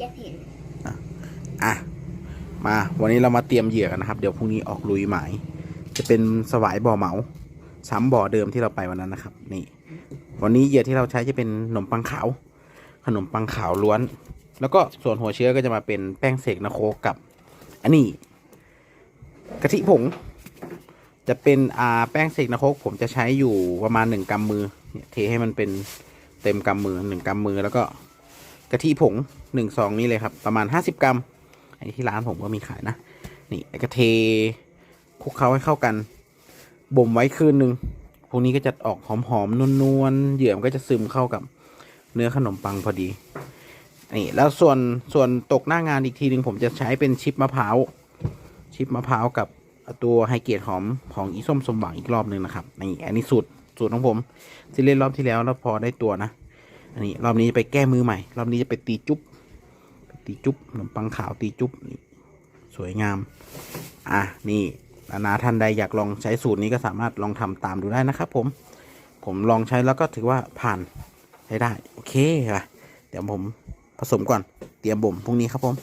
อยากเห็นอะมาวันนี้เรามาเตรียมเหยื่อกันนะครับ เดี๋ยวพรุ่งนี้ออกลุยหมาย จะเป็นสวายบ่อเหมาซ้ำบ่อเดิมที่เราไปวันนั้นนะครับ นี่ วันนี้เหยื่อที่เราใช้จะเป็นขนมปังขาว ขนมปังขาวล้วน แล้วก็ส่วนหัวเชื้อก็จะมาเป็นแป้งเสกนะโคกับ อันนี้กะทิผง จะเป็นอ่าแป้งเสกนะโคกผมจะใช้อยู่ประมาณหนึ่งกำมือเนี่ยเทให้มันเป็นเต็มกำมือหนึ่งกำมือแล้วก็ กะทิผงหนึ่งซองนี้เลยครับ ประมาณห้าสิบกรัมอันนี้ที่ร้านผมก็มีขายนะ นี่แล้ก็เทคลุกเคล้าให้เข้ากัน บ่มไว้คืนหนึ่งพวกนี้ก็จะออกหอมๆนวลๆเหยื่อมก็จะซึมเข้ากับเนื้อขนมปังพอดี นี่แล้วส่วนส่วนตกหน้างานอีกทีหนึ่งผมจะใช้เป็นชิปมะพร้าว ชิปมะพร้าวกับตัวไฮเกรหอมของอีส้มสมหวังอีกรอบหนึ่งนะครับ นี่อันนี้สูตรสูตรของผมที่เล่นรอบที่แล้วแล้วพอได้ตัวนะ อันนี้รอบนี้จะไปแก้มือใหม่ รอบนี้จะไปตีจุ๊บตีจุ๊บขนมปังขาวตีจุ๊บนี่สวยงาม อะนี่นานาท่านใดอยากลองใช้สูตรนี้ก็สามารถลองทำตามดูได้นะครับ ผม ผมลองใช้แล้วก็ถือว่าผ่านใช้ได้ โอเคค่ะเดี๋ยวผมผสมก่อนเตรียมบ่มพรุ่งนี้ครับผม